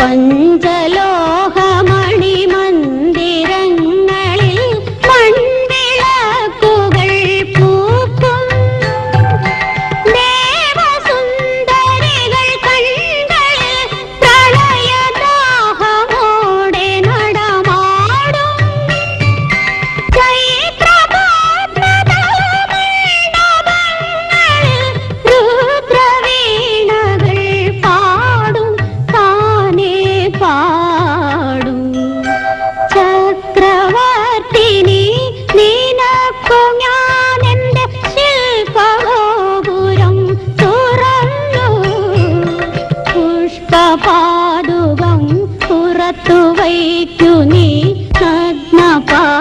పంజలో ചക്രവർത്തിനി നിനക്കു ഞാൻ എന്റെ ശില്പഗോപുരം തുറന്നു. പുഷ്പപാതുകം പുറത്തു വയ്ക്കു നീ നഗ്നപാതയായി